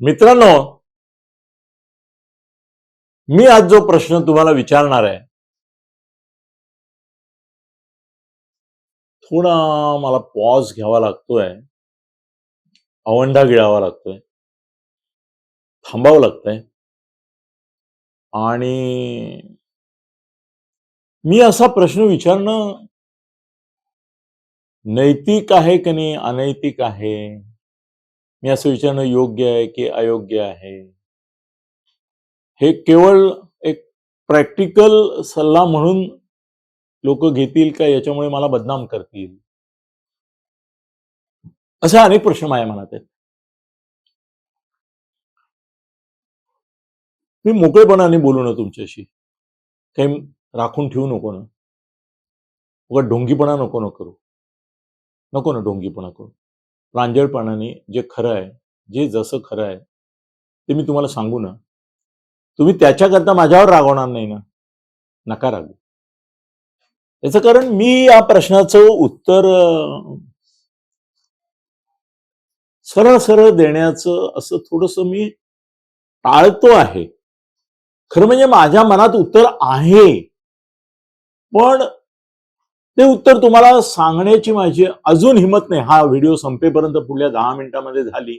मित्रांनो मी आज जो प्रश्न तुम्हाला विचारणार आहे थोडा मला पॉज घ्यावा लागतोय अवंढा गिळावा लागतोय थांबावं लागतंय. आणि मी असा प्रश्न विचारणं नैतिक आहे की नाही अनैतिक आहे? मी असं विचारणं योग्य आहे की अयोग्य आहे? हे केवळ एक प्रॅक्टिकल सल्ला म्हणून लोक घेतील का? याच्यामुळे मला बदनाम करतील? असे अनेक प्रश्न माझ्या मनात आहेत. मी मोकळेपणाने बोलू ना तुमच्याशी. काही राखून ठेवू नको ना. उगा ढोंगीपणा नको ना करू. नको ना ढोंगीपणा करू. प्रांजळपणाने जे खरं आहे जे जसं खरं आहे ते मी तुम्हाला सांगू ना. तुम्ही त्याच्याकरता माझ्यावर रागवणार नाही ना. नका रागू याचं कारण मी या प्रश्नाचं उत्तर सरळ सरळ देण्याचं असं थोडस मी टाळतो आहे. खरं म्हणजे माझ्या मनात उत्तर आहे. पण ते उत्तर तुम्हाला सांगण्याची माझी अजून हिंमत नाही. हा व्हिडिओ संपेपर्यंत पुढल्या दहा मिनिटांमध्ये झाली.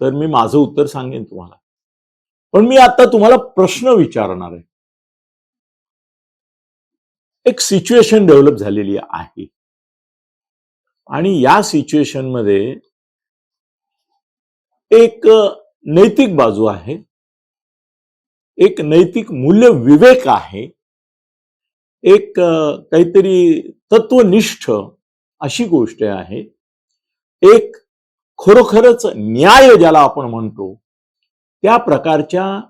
तर मी माझं उत्तर सांगेन तुम्हाला. पण मी आता तुम्हाला प्रश्न विचारणार आहे. एक सिच्युएशन डेव्हलप झालेली आहे. आणि या सिच्युएशनमध्ये एक नैतिक बाजू आहे. एक नैतिक मूल्य विवेक आहे. एक काहीतरी तत्वनिष्ठ अशी गोष्ट आहे. एक खरोखरच न्याय ज्याला आपण म्हणतो त्या प्रकारच्या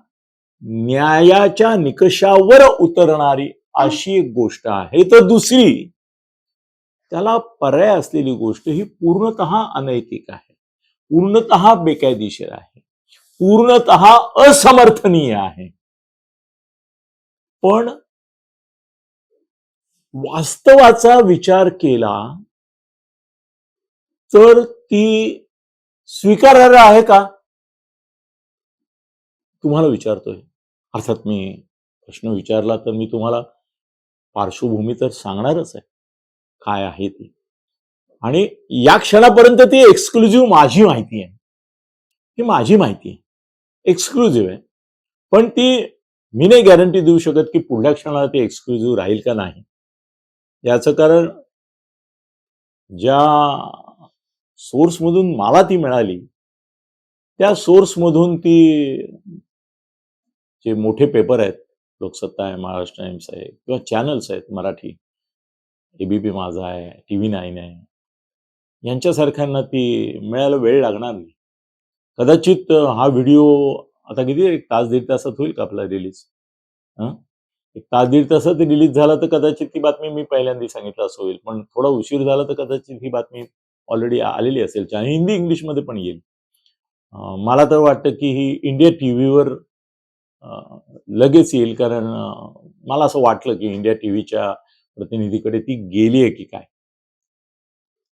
न्यायाच्या निकषावर उतरणारी अशी एक गोष्ट आहे. तर दुसरी त्याला पर्याय असलेली गोष्ट ही पूर्णत अनैतिक आहे. पूर्णत बेकायदेशीर आहे. पूर्णत असमर्थनीय आहे. पण वास्तवाचा विचार केला तर ती स्वीकारार्ह आहे का? तुम्हाला विचारतोय. अर्थात मी प्रश्न विचारला तर मी तुम्हाला पार्श्वभूमी तर सांगणारच आहे. काय आहे ती? आणि या क्षणापर्यंत ती एक्सक्लुझिव्ह माझी माहिती आहे. ही माझी माहिती आहे. एक्सक्लुझिव्ह आहे. पण ती मी नाही गॅरंटी देऊ शकत की पुढल्या क्षणाला ती एक्सक्लुझिव्ह राहील का नाही. याचं कारण ज्या सोर्समधून मला ती मिळाली त्या सोर्समधून ती जे मोठे पेपर आहेत लोकसत्ता आहे महाराष्ट्र टाइम्स आहे किंवा चॅनल्स आहेत मराठी एबीपी माझा आहे टी व्ही नाईन आहे यांच्यासारख्यांना ती मिळायला वेळ लागणार नाही. कदाचित हा व्हिडिओ आता किती एक तास दीड तासात होईल का आपला रिलीज? एक तास दीड तासात रिलीज झाला तर कदाचित ती बातमी मी पहिल्यांदा सांगितलं असं होईल. पण थोडा उशीर झाला तर कदाचित ही बातमी ऑलरेडी आलेली असेल. चाहे हिंदी इंग्लिशमध्ये पण येईल. मला तर वाटतं की ही इंडिया टी व्हीवर लगेच येईल. कारण मला असं वाटलं की इंडिया टी व्हीच्या प्रतिनिधीकडे ती गेली आहे की काय?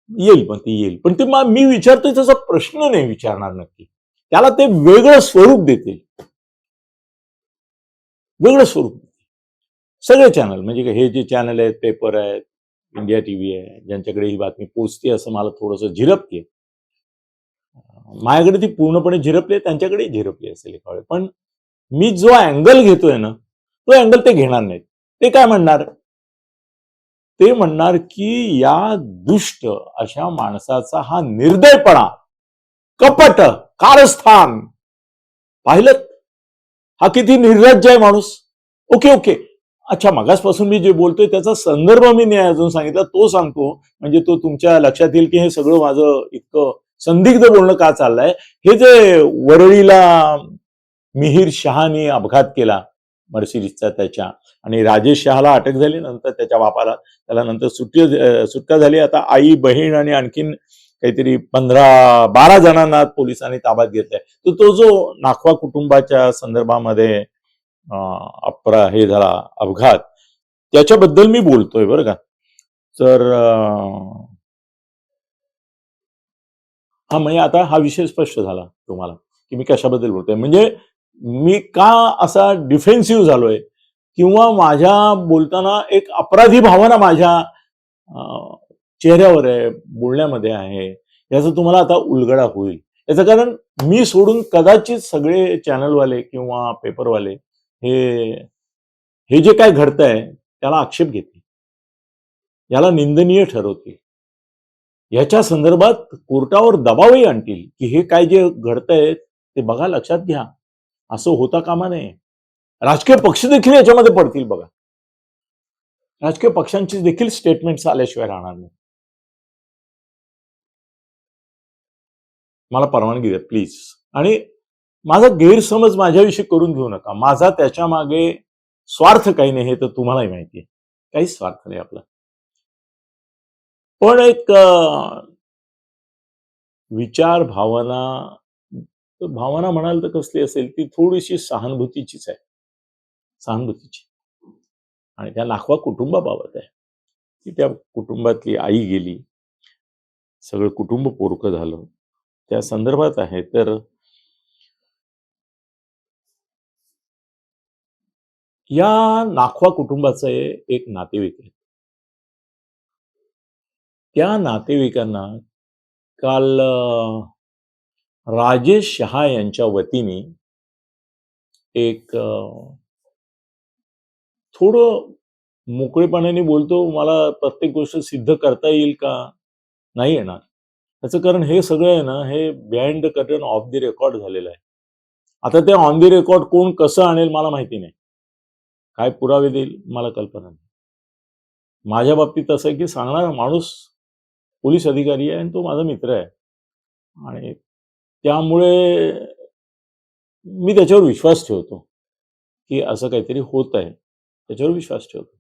येईल पण ती येईल. पण ते मी विचारतोय त्याचा प्रश्न नाही विचारणार नक्की. त्याला ते वेगळं स्वरूप देतील. वेगळं स्वरूप सगळे चॅनल म्हणजे काय हे जे चॅनल आहेत पेपर आहेत इंडिया टीव्ही आहे ज्यांच्याकडे ही बातमी पोचते असं मला थोडंसं झिरपते माझ्याकडे ती पूर्णपणे झिरपली त्यांच्याकडे झिरपली असेल एका वेळी. पण मी जो अँगल घेतोय ना तो अँगल ते घेणार नाहीत. ते काय म्हणणार? ते म्हणणार की या दुष्ट अशा माणसाचा हा निर्दयपणा कपट कारस्थान. पाहिलं? हा किती निर्लज्ज आहे माणूस. Okay okay. अच्छा मगासपासून मी जे बोलतोय त्याचा संदर्भ मी नाही अजून सांगितला तो सांगतो. म्हणजे तो तुमच्या लक्षात येईल की हे सगळं माझं इतकं संदिग्ध बोलणं का चाललंय. हे जे वरळीला मिहीर शहाने अपघात केला मर्सिडीजचा त्याच्या आणि राजेश शहाला अटक झाली नंतर त्याच्या बापाला त्याला नंतर सुट्टी सुटका झाली. आता आई बहीण आणि आणखीन काहीतरी पंधरा बारा जणांना पोलिसांनी ताब्यात घेतलाय. तर तो जो नाखवा कुटुंबाच्या संदर्भामध्ये अपरा हे झाला अपघात. त्याच्याबद्दल मी बोलतोय बरं का. तर हा म्हणजे आता हा विषय स्पष्ट झाला तुम्हाला की मी कशाबद्दल बोलतोय. म्हणजे मी का असा डिफेन्सिव्ह झालोय किंवा माझ्या बोलताना एक अपराधी भावना माझ्या चेहऱ्यावर आहे बोलण्यामध्ये आहे याचा तुम्हाला आता उलगडा होईल. याचं कारण मी सोडून कदाचित सगळे चॅनलवाले किंवा पेपरवाले हे हे जे काय घडतंय त्याला आक्षेप घेतील. याला निंदनीय ठरवतील. याच्या संदर्भात कोर्टावर दबावही आणतील की हे काय जे घडतंय ते बघा लक्षात घ्या. असं होता कामा नये. राजकीय पक्ष देखील याच्यामध्ये पडतील बघा. राजकीय पक्षांची देखील स्टेटमेंट्स आल्याशिवाय राहणार नाही. मला परवानगी द्या प्लीज आणि माझा गैरसमज माझ्याविषयी करून घेऊ नका. माझा त्याच्यामागे स्वार्थ काही नाही हे तर तुम्हालाही माहिती आहे. काहीच स्वार्थ नाही आपला. पण एक विचार भावना भावना म्हणाल तर कसली असेल ती थोडीशी सहानुभूतीचीच आहे. सहानुभूतीची. आणि त्या लाखवा कुटुंबाबाबत आहे. की त्या कुटुंबातली आई गेली. सगळं कुटुंब पोरकं झालं. त्या संदर्भात आहे तर या नाखवा कुटुंबाचं एक नातेवाईक आहे त्या नातेवाईकांना काल राजेश शहा यांच्या वतीने एक थोडं मोकळेपणाने बोलतो मला प्रत्येक गोष्ट सिद्ध करता येईल का? नाही येणार. त्याचं कारण हे सगळं आहे ना हे behind the curtain off the record झालेलं आहे. आता ते ऑन द रेकॉर्ड कोण कसं आणेल मला माहिती नाही. काय पुरावे देईल मला कल्पना नाही. माझ्या बाबतीत असं आहे की सांगणारा माणूस पोलीस अधिकारी आहे आणि तो माझा मित्र आहे. आणि त्यामुळे मी त्याच्यावर विश्वास ठेवतो की असं काहीतरी होत आहे. त्याच्यावर विश्वास ठेवतो.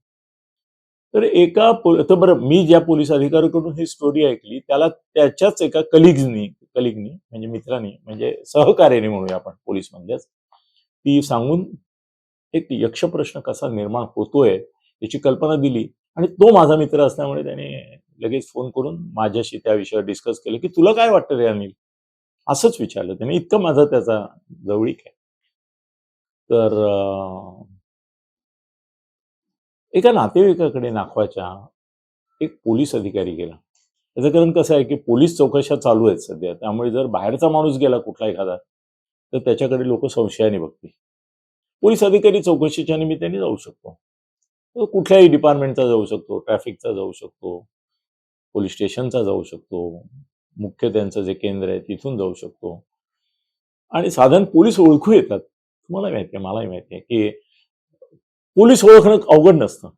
तर एका तर बरं मी ज्या पोलीस अधिकाऱ्याकडून ही स्टोरी ऐकली त्याला त्याच्याच एका कलिग्जनी कलिगनी म्हणजे मित्रांनी म्हणजे सहकार्याने म्हणूया आपण पोलीस म्हणजेच ती सांगून एक यक्ष प्रश्न कसा निर्माण होतोय याची कल्पना दिली. आणि तो माझा मित्र असल्यामुळे त्याने लगेच फोन करून माझ्याशी त्या विषयावर डिस्कस केलं की तुला काय वाटतं रे अनिल? असंच विचारलं त्याने. इतकं माझा त्याचा जवळीक आहे. तर एका नातेवाईकाकडे नाखवाच्या एक पोलीस अधिकारी गेला. त्याचं कारण कसं आहे की पोलीस चौकशा चालू आहेत सध्या. त्यामुळे जर बाहेरचा माणूस गेला कुठला एखादा तर त्याच्याकडे लोक संशयाने बघतील. पोलीस अधिकारी चौकशीच्या निमित्ताने जाऊ शकतो. कुठल्याही डिपार्टमेंटचा जाऊ शकतो ट्रॅफिकचा जाऊ शकतो पोलीस स्टेशनचा जाऊ शकतो मुख्य त्यांचं जे केंद्र आहे तिथून जाऊ शकतो. आणि साधारण पोलीस ओळखू येतात. तुम्हाला माहिती आहे मलाही माहिती आहे की पोलीस ओळखणं अवघड नसतं.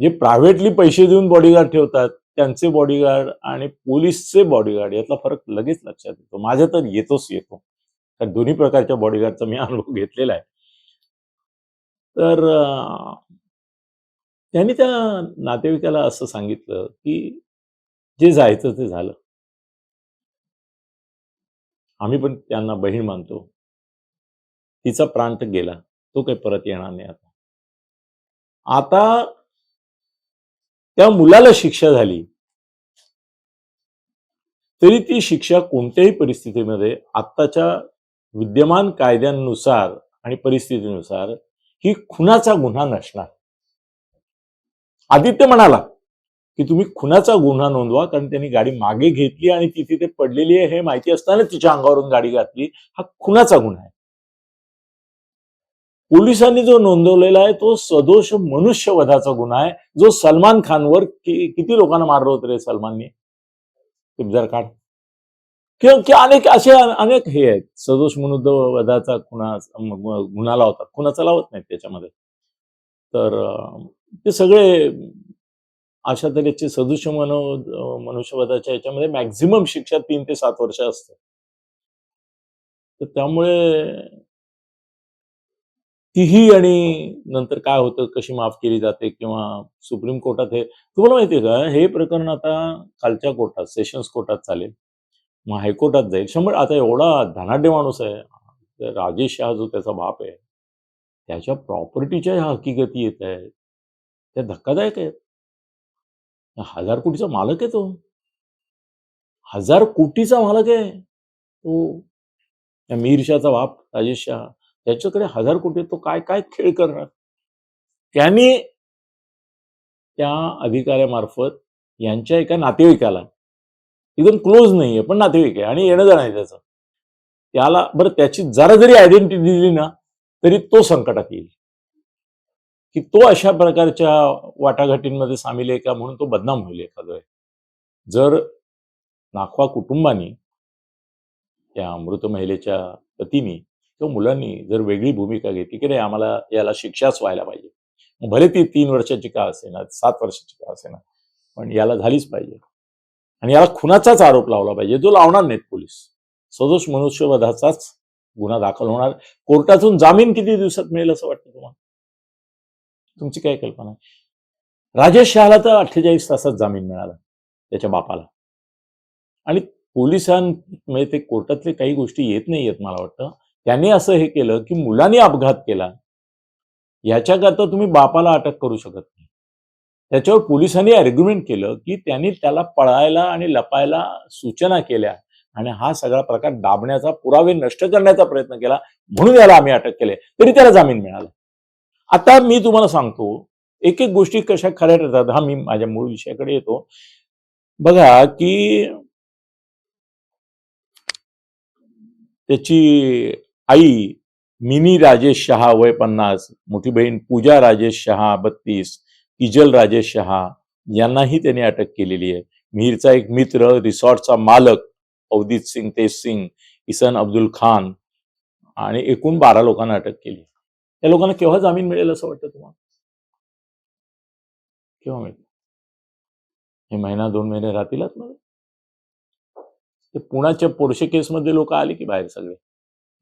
जे प्रायव्हेटली पैसे देऊन बॉडीगार्ड ठेवतात त्यांचे बॉडीगार्ड आणि पोलीसचे बॉडीगार्ड यातला फरक लगेच लक्षात येतो. माझ्या तर येतोच येतो. कारण दोन्ही प्रकारच्या बॉडीगार्डचा मी अनुभव घेतलेला आहे. तर त्यांनी त्या नातेवाईकाला असं सांगितलं की जे जायचं ते झालं. आम्ही पण त्यांना बहीण मानतो. तिचा प्रांत गेला. तो काही परत येणार नाही आता. आता त्या मुलाला शिक्षा झाली. तरी ती शिक्षा कोणत्याही परिस्थितीमध्ये आत्ताच्या विद्यमान कायद्यांनुसार आणि परिस्थितीनुसार ही खुनाचा गुन्हा नसणार. आदित्य म्हणाला की तुम्ही खुनाचा गुन्हा नोंदवा कारण त्यांनी गाडी मागे घेतली आणि ती तिथे पडलेली आहे हे माहिती असताना तिच्या अंगावरून गाडी घातली. हा खुनाचा गुन्हा आहे. पोलिसांनी जो नोंदवलेला आहे तो सदोष मनुष्यवधाचा गुन्हा आहे. जो सलमान खानवर कि- किती लोकांना मारलं होतं रे सलमानने? जर काढ. किंवा अनेक असे अनेक हे आहेत. सदोष मनुष्यवधाचा खुना गुन्हा लावतात खुनाचा लावत नाहीत त्याच्यामध्ये. तर ते सगळे अशा तऱ्हेचे सदृश मनो मनुष्यवधाच्या याच्यामध्ये मॅक्झिमम शिक्षा तीन ते सात वर्ष असते. तर त्यामुळे तीही आणि नंतर काय होतं कशी माफ केली जाते किंवा सुप्रीम कोर्टात हे तुम्हाला माहितीये का? हे प्रकरण आता खालच्या कोर्टात सेशन्स कोर्टात चालेल. मग हायकोर्टात जाईल. शंभर आता एवढा धनाढ्य माणूस आहे. राजेश शहा जो त्याचा बाप आहे त्याच्या प्रॉपर्टीच्या ह्या हकीकती येत आहेत. त्या धक्कादायक आहेत. हजार कोटीचा मालक आहे तो. हजार कोटीचा मालक आहे तो. त्या मीरशाचा बाप राजेश शहा त्याच्याकडे हजार कोटी आहेत, तो काय काय खेळ करणार? त्याने त्या अधिकाऱ्यामार्फत यांच्या एका नातेवाईकाला एकदम क्लोज नाहीये पण नातेवाईक आहे आणि येणं जाणं आहे त्याचं. त्याला बरं त्याची जरा जरी आयडेंटिटी दिली ना तरी तो संकटात येईल. की तो अशा प्रकारच्या वाटाघाटींमध्ये सामील आहे का म्हणून तो बदनाम होईल एखादा आहे जर नाखवा कुटुंबानी त्या मृत महिलेच्या पतीनी किंवा मुलांनी जर वेगळी भूमिका घेतली की नाही आम्हाला याला शिक्षाच व्हायला पाहिजे. भले ती तीन वर्षाची का असेना सात वर्षाची का असेना पण याला झालीच पाहिजे. आणि याला खुनाचाच आरोप लावला पाहिजे. जो लावणार नाहीत पोलीस. सदोष मनुष्यवधाचाच गुन्हा दाखल होणार. कोर्टातून जामीन किती दिवसात मिळेल असं वाटतं तुम्हाला? तुमची काय कल्पना आहे? राजेश शहाला तर अठ्ठेचाळीस तासात जामीन मिळाला त्याच्या बापाला. आणि पोलिसांमध्ये ते कोर्टातले काही गोष्टी येत नाही येत मला वाटतं. त्यांनी असं हे केलं की मुलांनी अपघात केला. याच्याकरता तुम्ही बापाला अटक करू शकत नाही. त्याच्यावर पोलिसांनी आर्ग्युमेंट केलं की त्यांनी त्याला पळायला आणि लपायला सूचना केल्या आणि हा सगळा प्रकार दाबण्याचा पुरावे नष्ट करण्याचा प्रयत्न केला म्हणून याला आम्ही अटक केले. तरी त्याला जामीन मिळाला. आता मी तुम्हाला सांगतो एक एक गोष्टी कशा खऱ्या ठरतात हा मी माझ्या मूळ विषयाकडे येतो. बघा की त्याची आई मिनी राजेश शहा वय पन्नास मोठी बहीण पूजा राजेश शहा बत्तीस इजल राजेश शहा यांनाही त्यांनी अटक केलेली आहे. मिहीरचा एक मित्र रिसॉर्टचा मालक अवदित सिंग तेज सिंग इसन अब्दुल खान आणि एकूण बारा लोकांना अटक केली या लोकांना केव्हा जामीन मिळेल असं वाटतं तुम्हाला? केव्हा मिळेल? हे महिना दोन महिने राहतील आतमध्ये? ते पुण्याच्या पोरशे केसमध्ये लोक आले की बाहेर सगळे?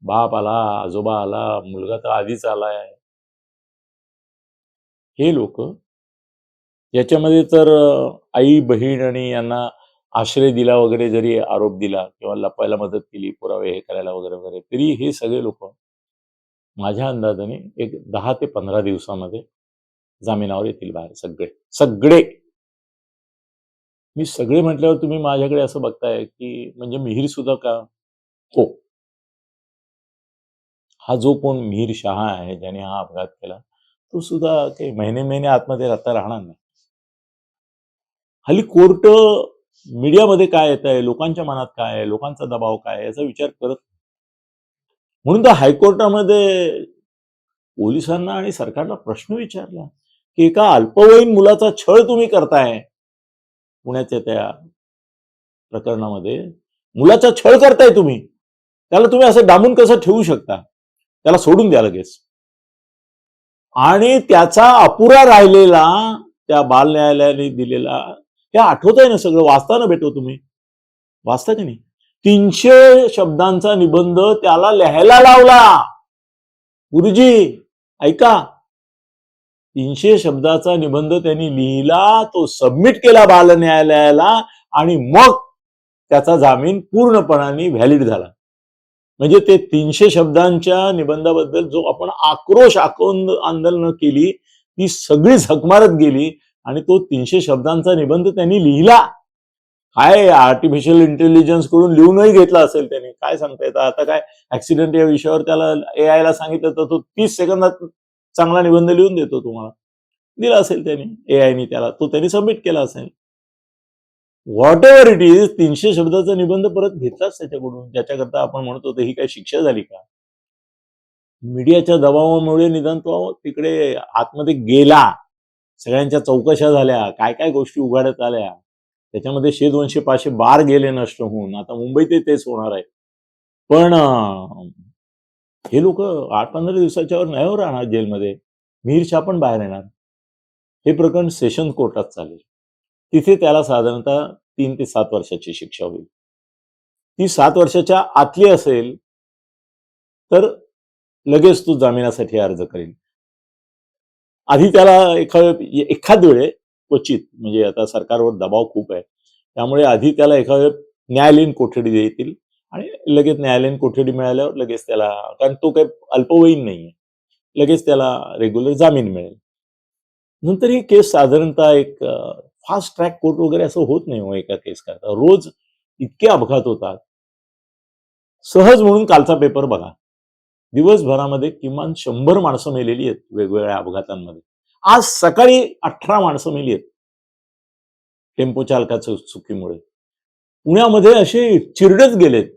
बाप आला आजोबा आला मुलगा तर आधीच आलाय. हे लोक याच्यामध्ये तर आई बहीण आणि यांना आश्रय दिला वगैरे जरी आरोप दिला किंवा लपायला मदत केली पुरावे हे करायला वगैरे वगैरे तरी हे सगळे लोक माझ्या अंदाजाने एक दहा ते पंधरा दिवसामध्ये जामिनावर येतील बाहेर सगळे सगळे. मी सगळे म्हटल्यावर तुम्ही माझ्याकडे असं बघताय की म्हणजे मिहीर सुद्धा का? हो. हा जो कोण मिहीर शहा आहे ज्याने हा अपघात केला तो सुद्धा काही महिने महिने आतमध्ये राहता राहणार नाही. हल्ली कोर्ट मीडियामध्ये काय येत आहे लोकांच्या मनात काय आहे लोकांचा दबाव काय आहे याचा विचार करत म्हणून तर हायकोर्टामध्ये पोलिसांना आणि सरकारला प्रश्न विचारला की एका अल्पवयीन मुलाचा छळ तुम्ही करताय पुण्याच्या त्या प्रकरणामध्ये. मुलाचा छळ करताय तुम्ही. त्याला तुम्ही असं डांबून कसं ठेवू शकता? त्याला सोडून द्या लगेच. आणि त्याचा अपुरा राहिलेला त्या बाल न्यायालयाने दिलेला हे आठवत ना सगळं? वाचता ना भेटो तुम्ही. वाचता की नाही? तीनशे शब्दांचा निबंध त्याला लिहायला लावला. गुरुजी ऐका. तीनशे शब्दाचा निबंध त्यांनी लिहिला तो सबमिट केला बाल न्यायालयाला आणि मग त्याचा जामीन पूर्णपणाने व्हॅलिड झाला. म्हणजे ते तीनशे शब्दांच्या निबंधाबद्दल जो आपण आक्रोश आकोंद आंदोलन केली ती सगळी झकमारत गेली. आणि तो तीनशे शब्दांचा निबंध त्यांनी लिहिला. काय आर्टिफिशियल इंटेलिजन्स करून लिहूनही घेतला असेल त्यांनी? काय सांगता येतं? आता काय ऍक्सिडेंट या विषयावर त्याला ए आयला सांगितलं तर तो तीस सेकंदात चांगला निबंध लिहून देतो तुम्हाला. दिला असेल त्यांनी ए आयनी त्याला. तो त्यांनी सबमिट केला असेल. व्हॉट एव्हर इट इज तीनशे शब्दाचा निबंध परत घेतलाच त्याच्याकडून. ज्याच्याकरता आपण म्हणत होतो ही काय शिक्षा झाली का? मीडियाच्या दबावामुळे निदान तो तिकडे आतमध्ये गेला. सगळ्यांच्या चौकशा झाल्या काय काय गोष्टी उघडत आल्या. त्याच्यामध्ये शे दोनशे पाचशे बार गेले नष्ट होऊन. आता मुंबईत तेच होणार आहे. पण हे लोक आठ पंधरा दिवसाच्यावर नाही हो राहणार जेलमध्ये. मिरच्या पण बाहेर येणार. हे प्रकरण सेशन कोर्टात चालेल. तिथे त्याला साधारणतः तीन ते सात वर्षाची शिक्षा होईल. ती सात वर्षाच्या आतली असेल तर लगेच तो जामिनासाठी अर्ज करेल आधी त्याला एखाद एखाद वेळे क्वचित म्हणजे आता सरकारवर दबाव खूप आहे. त्यामुळे आधी त्याला एखाद न्यायालयीन कोठडी देतील आणि लगेच न्यायालयीन कोठडी मिळाल्यावर लगेच त्याला कारण तो काही अल्पवयीन नाहीये. लगेच त्याला रेग्युलर जामीन मिळेल. नंतर ही केस साधारणतः एक फास्ट ट्रॅक कोर्ट वगैरे असं होत नाही हो एका केस करता. रोज इतके अपघात होतात. सहज म्हणून कालचा पेपर बघा. दिवसभरामध्ये किमान शंभर माणसं मेलेली आहेत वेगवेगळ्या अपघातांमध्ये. आज सकाळी अठरा माणसं मेली आहेत टेम्पो चालकाच्या चुकीमुळे. पुण्यामध्ये असे चिरडत गेलेत.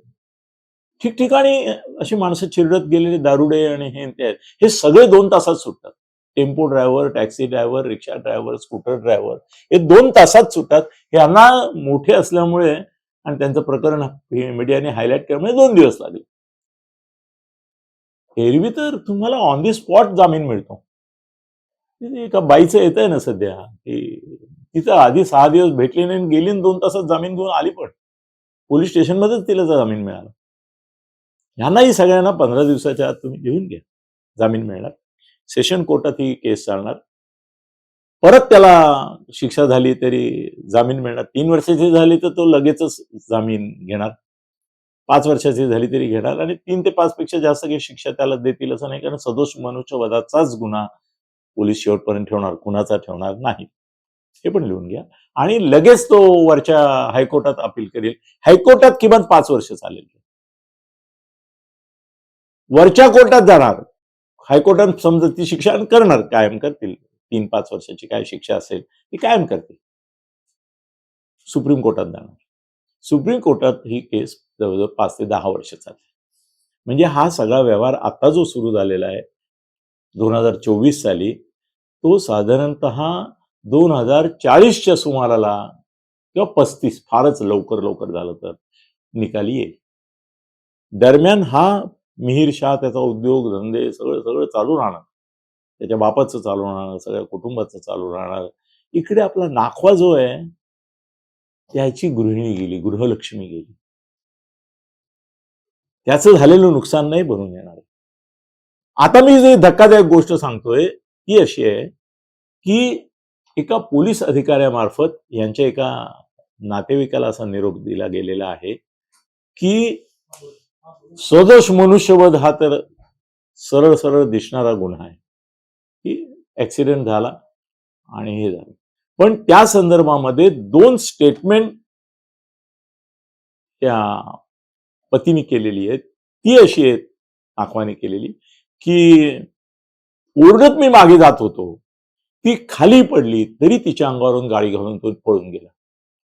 ठिकठिकाणी अशी माणसं चिरडत गेलेले दारुडे आणि हे ते हे सगळे दोन तासात सुटतात. Tempo driver taxi driver rickshaw driver scooter driver हे दोन तासात सुटतात. हे यांना मोठे असल्यामुळे आणि त्यांचं प्रकरण मीडियाने हायलाईट केल्यामुळे दोन दिवस लागले. एरवी तर तुम्हाला ऑन दी स्पॉट जामीन मिळतो. म्हणजे एका बाईचं येत आहे ना सध्या की तिथं आधी सहा दिवस भेटली नाही गेली आणि दोन तासात जामीन घेऊन आली पण. पोलीस स्टेशनमध्येच तिला जामीन मिळाला. यांनाही सगळ्यांना पंधरा दिवसाच्या आत तुम्ही घेऊन घ्या. जामीन मिळणार. सेशन कोर्टात ही केस चालणार. परत त्याला शिक्षा झाली तरी जामीन मिळणार. तीन वर्षाची झाली तर तो लगेचच जामीन घेणार. पाच वर्षाची झाली तरी घेणार आणि तीन ते पाच पेक्षा जास्त काही शिक्षा त्याला देतील असं नाही कारण सदोष मनुष्यवधाचाच गुन्हा पोलीस शेवटपर्यंत ठेवणार कुणाचा ठेवणार नाही. हे पण लिहून घ्या. आणि लगेच तो वरच्या हायकोर्टात अपील करेल. हायकोर्टात किमान पाच वर्ष चालेल. वरच्या कोर्टात जाणार. हायकोर्टात समजा ती शिक्षा करणार कायम करतील. तीन पाच वर्षाची काय शिक्षा असेल ती कायम करतील. सुप्रीम कोर्टात जाणार. सुप्रीम कोर्टात ही केस जवळजवळ पाच ते दहा वर्ष चालली. म्हणजे हा सगळा व्यवहार आता जो सुरू झालेला आहे दोन हजार चोवीस साली तो साधारणत दोन हजार चाळीसच्या सुमाराला किंवा पस्तीस फारच लवकर लवकर झालं तर निकाली येईल. दरम्यान हा मिहीर शाह त्याचा उद्योग धंदे सगळं सगळं चालू राहणार. त्याच्या बापाचं चालू राहणार सगळ्या कुटुंबाचं चालू राहणार. इकडे आपला नाखवा जो आहे त्याची गृहिणी गेली गृहलक्ष्मी गेली. त्याचं झालेलं नुकसान नाही भरून येणार. आता मी जे धक्कादायक गोष्ट सांगतोय ती अशी आहे की एका पोलीस अधिकाऱ्यामार्फत यांच्या एका नातेवाईकाला असा निरोप दिला गेलेला आहे की सदोष मनुष्यवध हा तर सरळ सरळ दिसणारा गुन्हा आहे. की ऍक्सिडेंट झाला आणि हे झालं. पण त्या संदर्भामध्ये दोन स्टेटमेंट त्या पतीने केलेली आहेत. ती अशी आहेत नाखवाने केलेली की ओरडत मी मागे जात होतो. ती खाली पडली तरी तिच्या अंगावरून गाडी घालून तो पळून गेला.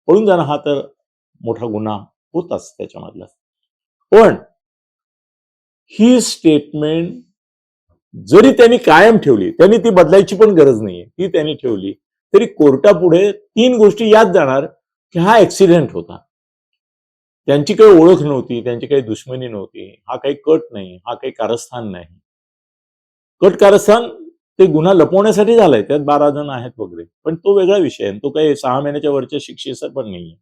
पळून जाणं हा तर मोठा गुन्हा होताच त्याच्यामधला. पण ही स्टेटमेंट जरी त्यांनी कायम ठेवली त्यांनी ती बदलायची पण गरज नाहीये. ती त्यांनी ठेवली. तरी कोर्टापुढे तीन गोष्टी याद जाणार की हा ऍक्सिडेंट होता. त्यांची काही ओळख नव्हती त्यांची काही दुश्मनी नव्हती हा काही कट नाही हा काही कारस्थान नाही. कट कारस्थान ते गुन्हा लपवण्यासाठी झालाय त्यात बारा जण आहेत वगैरे पण तो वेगळा विषय आहे. तो काही सहा महिन्याच्या वरच्या शिक्षेचा पण नाहीये.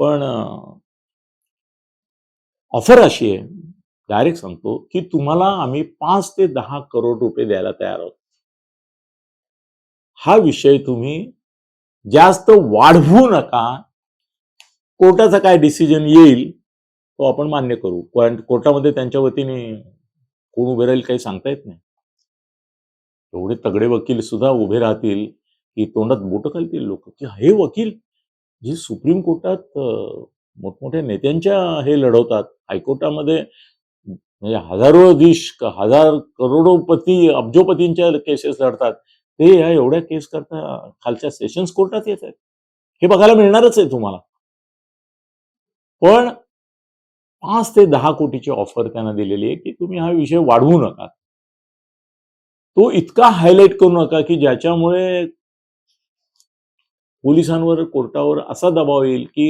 पण ऑफर अशी आहे. डायरेक्ट सांगतो की तुम्हाला आम्ही पाच ते दहा करोड रुपये द्यायला तयार आहोत. हा विषय तुम्ही जास्त वाढवू नका. कोर्टाचा काय डिसिजन येईल तो आपण मान्य करू. पण कोर्टामध्ये त्यांच्या वतीने कोण उभे राहील काही सांगता येत नाही. एवढे तगडे वकील सुद्धा उभे राहतील की तोंडात बोट घालतील लोक. की हे वकील जे सुप्रीम कोर्टात मोठमोठ्या नेत्यांच्या हे लढवतात हायकोर्टामध्ये म्हणजे हजारो दिश हजार करोडोपती अब्जोपतींच्या केसेस लढतात. ते या एवढ्या केस करता खालच्या सेशन्स कोर्टात येत आहेत. हे बघायला मिळणारच आहे तुम्हाला. पण पाच ते दहा कोटीची ऑफर त्यांना दिलेली आहे की तुम्ही हा विषय वाढवू नका. तो इतका हायलाईट करू नका की ज्याच्यामुळे पोलिसांवर कोर्टावर असा दबाव येईल की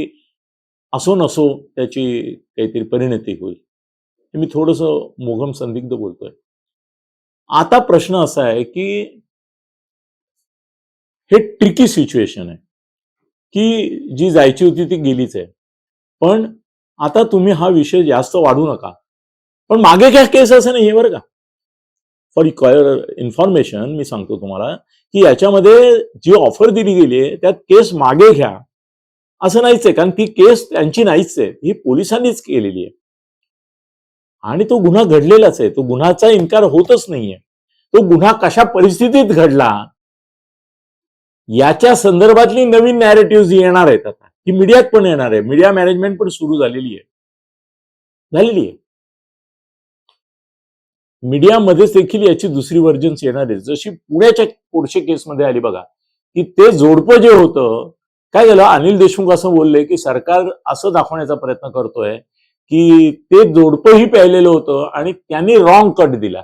असो नसो त्याची काहीतरी परिणती होईल. मी थोडस मोघम संदिग्ध बोलतोय. आता प्रश्न असा आहे की हे ट्रिकी सिच्युएशन आहे. की जी जायची होती ती गेलीच आहे. पण आता तुम्ही हा विषय जास्त वाढू नका. पण मागे काय केस असं नाही बरं का? फॉर इन्फॉर्मेशन मी सांगतो तुम्हाला की याच्यामध्ये जी ऑफर दिली गेली आहे त्यात केस मागे घ्या. असं नाहीच आहे. कारण ती केस त्यांची नाहीच आहे. ही पोलिसांनीच केलेली आहे. आणि तो गुन्हा घडलेलाच आहे. तो गुन्ह्याचा इन्कार होतच नाहीये. तो गुन्हा कशा परिस्थितीत घडला? याच्या संदर्भातली नवीन नॅरेटिव्ह येणार आहेत आता. ही मीडियात पण येणार आहे. मीडिया मॅनेजमेंट पण सुरू झालेली आहे. झालेली आहे. मीडियामध्येच देखील याची दुसरी व्हर्जन्स येणार आहे. जशी पुण्याच्या पोरशे केसमध्ये आली बघा की ते जोडपं जे होतं काय झालं? अनिल देशमुख असं बोलले की सरकार असं दाखवण्याचा प्रयत्न करतोय की ते जोडपंही प्यायलेलं होतं आणि त्यांनी रॉंग कट दिला.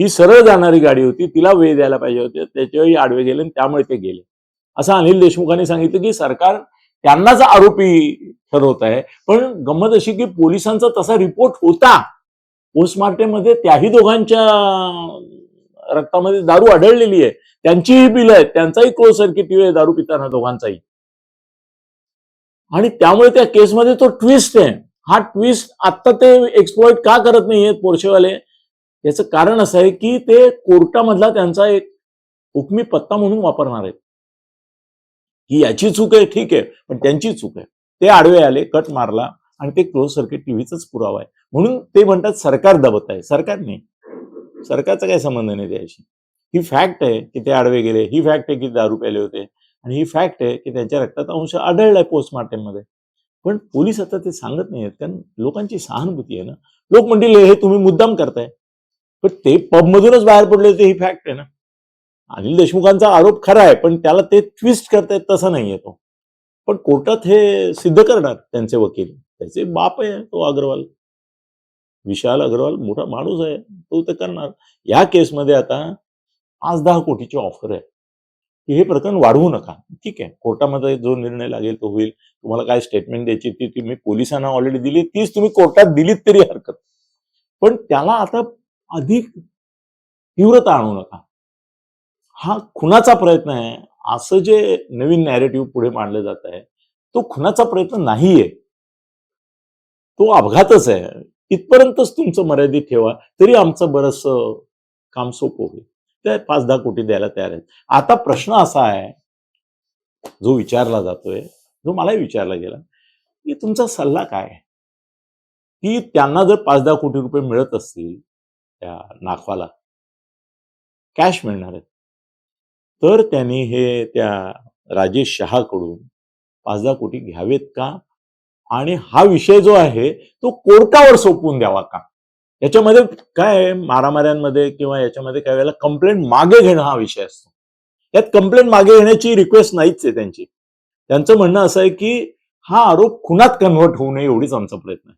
ही सरळ जाणारी गाडी होती तिला वेळ द्यायला पाहिजे होते त्याच्यावेळी आडवे गेले आणि त्यामुळे ते गेले. असं अनिल देशमुखांनी सांगितलं की सरकार त्यांनाच आरोपी ठरवत आहे पण गंमत अशी की पोलिसांचा तसा रिपोर्ट होता. पोस्टमार्टेमध्ये त्याही दोघांच्या रक्तामध्ये दारू आढळलेली आहे. त्यांचीही बिल आहेत त्यांचाही क्लोज सर्किट आहे दारू पिताना दोघांचाही. आणि त्यामुळे त्या केसमध्ये तो ट्विस्ट आहे. हा ट्विस्ट आता ते एक्सप्लॉइट का करत नाहीयेत पोर्शेवाले? याचं कारण असं आहे की ते कोर्टामधला त्यांचा एक हुकमी पत्ता म्हणून वापरणार आहेत. की याची चूक आहे ठीक आहे पण त्यांची चूक आहे. ते आडवे आले कट मारला आणि ते क्लोज सर्किट टीव्हीचाच पुरावा आहे. म्हणून ते म्हणतात सरकार दबत आहे. सरकार नाही सरकारचा काही संबंध नाही त्याशी ही फॅक्ट आहे की ते आडवे गेले ही फॅक्ट आहे की दारू प्याले होते आणि ही फॅक्ट आहे की त्यांच्या रक्तात अंश आढळलाय पोस्टमार्टममध्ये. पण पोलीस आता ते सांगत नाहीयेत कारण लोकांची सहानुभूती आहे ना. लोक म्हणतील हे तुम्ही मुद्दाम करताय. पण ते पबमधूनच बाहेर पडले होते ही फॅक्ट आहे ना. अनिल देशमुखांचा आरोप खरा आहे पण त्याला ते ट्विस्ट करतायत तसा नाहीये तो. पण कोर्टात हे सिद्ध करणार त्यांचे वकील. त्याचे बाप आहे तो अग्रवाल. विशाल अग्रवाल मोठा माणूस आहे तो ते करणार. या केसमध्ये आता पाच दहा कोटीची ऑफर आहे. की हे प्रकरण वाढवू नका. ठीक आहे कोर्टामध्ये जो निर्णय लागेल तो होईल. तुम्हाला काय स्टेटमेंट द्यायची ती तुम्ही पोलिसांना ऑलरेडी दिली तीच तुम्ही कोर्टात दिलीत तरी हरकत. पण त्याला आता अधिक तीव्रता आणू नका. हा खुनाचा प्रयत्न आहे. असं जे नवीन नॅरेटिव्ह पुढे मांडलं जात आहे तो खुनाचा प्रयत्न नाहीये. तो अपघातच आहे. इथपर्यंतच तुमचं मर्यादित ठेवा तरी आमचं बरंच काम सोपं होईल. त्या पाच दहा कोटी द्यायला तयार आहेत. आता प्रश्न असा आहे जो विचारला जातोय जो मलाही विचारला गेला की तुमचा सल्ला काय आहे? की त्यांना जर पाच दहा कोटी रुपये मिळत असतील त्या नाखवाला कॅश मिळणार आहेत. तर त्यांनी हे त्या राजेश शहाकडून पाच दहा कोटी घ्यावेत का? आणि हा विषय जो आहे तो कोर्टावर सोपवून द्यावा का? याच्यामध्ये काय मारामाऱ्यांमध्ये किंवा याच्यामध्ये काय वेळेला कंप्लेंट मागे घेणं हा विषय असतो. यात कंप्लेंट मागे घेण्याची रिक्वेस्ट नाहीच आहे त्यांची. त्यांचं म्हणणं असं आहे की हा आरोप खुनात कन्व्हर्ट होऊ नये एवढीच आमचा प्रयत्न आहे.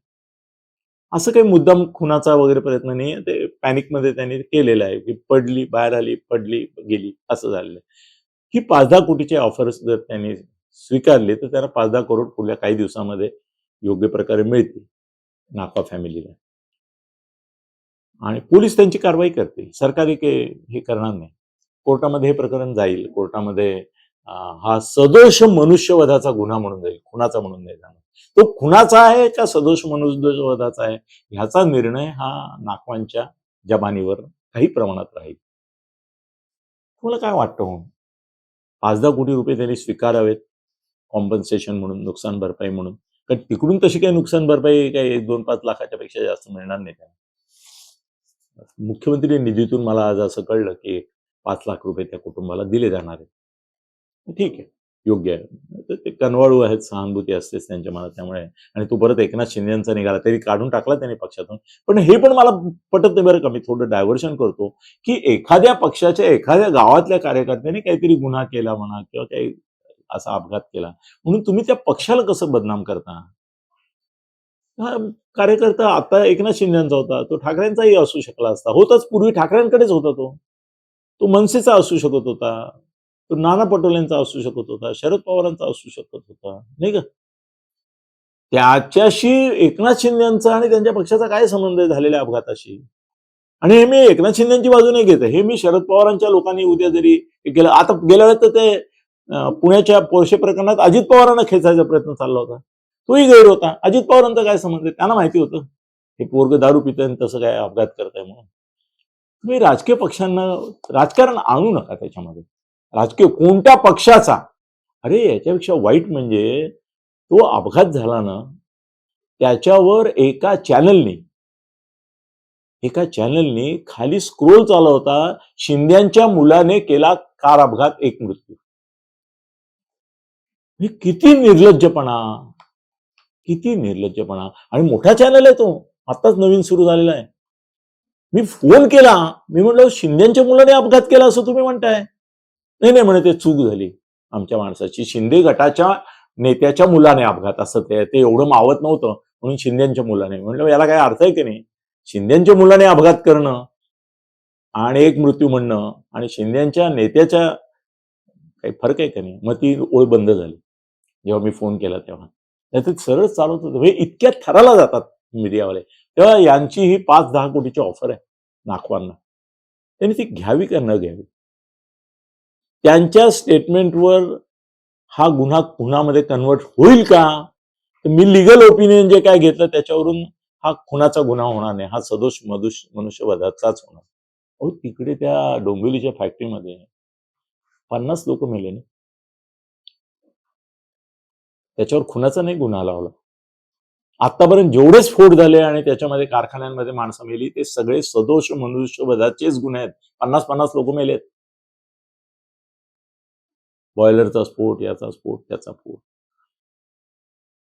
असं काही मुद्दाम खुनाचा वगैरे प्रयत्न नाही ते पॅनिकमध्ये त्यांनी केलेलं आहे की पडली बाहेर आली पडली गेली असं झालेलं आहे. ही पाच दहा कोटीचे ऑफर्स जर त्यांनी स्वीकारले तर त्याला पाच दहा करोड पुढल्या काही दिवसामध्ये योग्य प्रकारे मिळतील नाका फॅमिलीला. आणि पोलीस त्यांची कारवाई करतील. सरकार एक हे करणार नाही. कोर्टामध्ये हे प्रकरण जाईल. कोर्टामध्ये हा सदोष मनुष्यवधाचा गुन्हा म्हणून जाईल. खुनाचा म्हणून नाही जाणार. तो खुनाचा आहे का सदोष मनुष्यवधाचा आहे? ह्याचा निर्णय हा नाकवांच्या जबानीवर काही प्रमाणात राहील. तुम्हाला काय वाटतं हो? पाच दहा कोटी रुपये त्यांनी स्वीकारावेत कॉम्पन्सेशन म्हणून नुकसान भरपाई म्हणून. कारण तिकडून तशी काही नुकसान भरपाई काही एक दोन पाच लाखाच्या पेक्षा जास्त मिळणार नाही त्यांना मुख्यमंत्री निधीतून मला आज असं कळलं की पाच लाख रुपये त्या कुटुंबाला दिले जाणार आहेत. ठीक आहे. योग्य आहे. ते कनवाळू आहेत सहानुभूती असतेच त्यांच्या मनात त्यामुळे. आणि तो परत एकनाथ शिंदेचा निघाला तरी काढून टाकला त्यांनी पक्षातून. पण हे पण मला पटत नाही बरं का. मी थोडं डायव्हर्शन करतो की एखाद्या पक्षाच्या एखाद्या गावातल्या कार्यकर्त्यांनी काहीतरी गुन्हा केला म्हणा किंवा काही असा अपघात केला. म्हणून तुम्ही त्या पक्षाला कसं बदनाम करता? हा कार्यकर्ता आता एकनाथ शिंदेचा होता. तो ठाकरेंचाही असू शकला असता. होताच. पूर्वी ठाकरेंकडेच होता तो. तो मनसेचा असू शकत होता. तो नाना पटोलेंचा असू शकत होता शरद पवारांचा असू शकत होता नाही का? त्याच्याशी एकनाथ शिंदेचा आणि त्यांच्या पक्षाचा काय संबंध आहे झालेल्या अपघाताशी? आणि हे मी एकनाथ शिंदेची बाजू नाही घेत हे मी शरद पवारांच्या लोकांनी उद्या जरी गेलं केलं आता गेल्या वेळेस तर ते पुण्याच्या पोरशे प्रकरणात अजित पवारांना खेचायचा प्रयत्न चालला होता. तोही गैर होता. अजित पवारांचा काय संबंध आहे? त्यांना माहिती होतं. हे पोरग दारू पित आणि तसं काय अपघात करताय म्हणून. तुम्ही राजकीय पक्षांना राजकारण आणू नका त्याच्यामध्ये. राजकीय कोणत्या पक्षाचा? अरे याच्यापेक्षा वाईट म्हणजे तो अपघात झाला ना त्याच्यावर एका चॅनलनी एका चॅनलनी खाली स्क्रोल चालवता शिंद्यांच्या मुलाने केला कार अपघात एक मृत्यू. हे किती निर्लज्जपणा किती निर्लज्जपणा. आणि मोठा चॅनल आहे तो आताच नवीन सुरू झालेला आहे. मी फोन केला मी म्हटलं शिंद्यांच्या मुलाने अपघात केला असं तुम्ही म्हणताय. नाही नाही म्हणे ते चूक झाली. आमच्या माणसाची शिंदे गटाच्या नेत्याच्या मुलाने अपघात असं ते ते एवढं मावत नव्हतं म्हणून शिंदेच्या मुलाने. म्हणलं याला काय अर्थ आहे की नाही? शिंदेच्या मुलाने अपघात करणं आणि एक मृत्यू म्हणणं आणि शिंदेच्या नेत्याच्या काही फरक आहे का नाही? मग ती ओळ बंद झाली. जेव्हा मी फोन केला तेव्हा. नाही सरळ चालवत होतं. हे म्हणजे इतक्या थराला जातात मीडियावाले. तेव्हा यांची ही पाच दहा कोटीची ऑफर आहे नाखवांना त्यांनी ती घ्यावी का न घ्यावी? त्यांच्या स्टेटमेंटवर हा गुन्हा खुनामध्ये कन्वर्ट होईल का? तर मी लिगल ओपिनियन जे काय घेतलं त्याच्यावरून हा खुनाचा गुन्हा होणार नाही. हा सदोष मधुष मनुष्यवधाचाच होणार. अहो तिकडे त्या डोंबिवलीच्या फॅक्टरीमध्ये पन्नास लोक मेले ना. त्याच्यावर खुनाचा नाही गुन्हा लावला. आतापर्यंत जेवढे स्फोट झाले आणि त्याच्यामध्ये कारखान्यांमध्ये माणसं मेली ते सगळे सदोष मनुष्यवधाचेच गुन्हे आहेत. पन्नास पन्नास लोक मेलेत. बॉयलरचा स्फोट याचा स्फोट त्याचा स्फोट.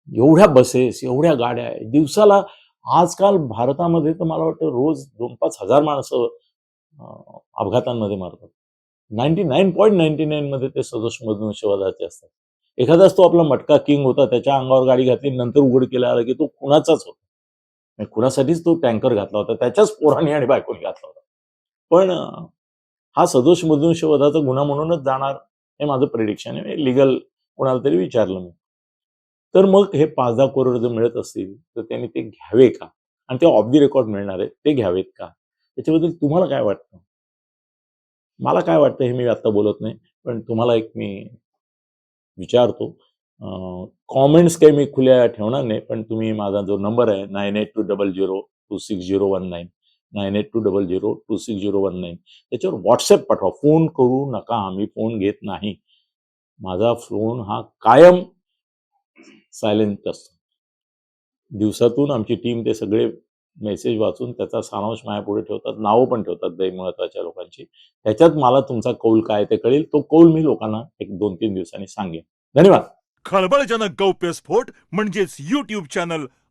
एवढ्या बसेस एवढ्या गाड्या दिवसाला आजकाल भारतामध्ये तर मला वाटतं रोज दोन पाच हजार माणसं अपघातांमध्ये मारतात. Ninety nine point ninety nine मध्ये ते सदोष मनुष्यवादाचे असतात. एखादाच तो आपला मटका किंग होता त्याच्या अंगावर गाडी घातली नंतर उघड केला आला की तो खुणाचाच होता. खुणासाठीच तो टँकर घातला होता त्याच्याच पोराने आणि बायकोने घातला होता. पण हा सदोष मनुष्यवधाचा गुन्हा म्हणूनच जाणार हे माझं प्रिडिक्शन आहे. लिगल कोणाला तरी विचारलं मी. तर मग हे पाच दहा करोड जर मिळत असतील तर त्यांनी ते घ्यावे का? आणि ते ऑफ दी रेकॉर्ड मिळणार आहे ते घ्यावेत का? त्याच्याबद्दल तुम्हाला काय वाटतं? मला काय वाटतं हे मी आता बोलत नाही पण तुम्हाला एक मी विचारतो. कॉमेंट्स काही मी खुल्या ठेवणार नाही पण तुम्ही माझा जो नंबर आहे nine eight two double zero two six zero one nine nine eight two double zero two six zero one nine. त्याच्यावर व्हॉट्सअप पाठवा. फोन करू नका. आम्ही फोन घेत नाही. माझा फोन हा कायम सायलेंट असतो. दिवसातून आमची टीम ते सगळे मेसेज वाचून त्याचा सारांश माझ्यापुढे ठेवतात. नावं पण ठेवतात दै महत्त्वाच्या लोकांची. त्याच्यात मला तुमचा कौल काय ते कळेल. तो कौल मी लोकांना एक दोन तीन दिवसांनी सांगेन. धन्यवाद. खळबळजनक गौप्यस्फोट म्हणजेच युट्यूब चॅनल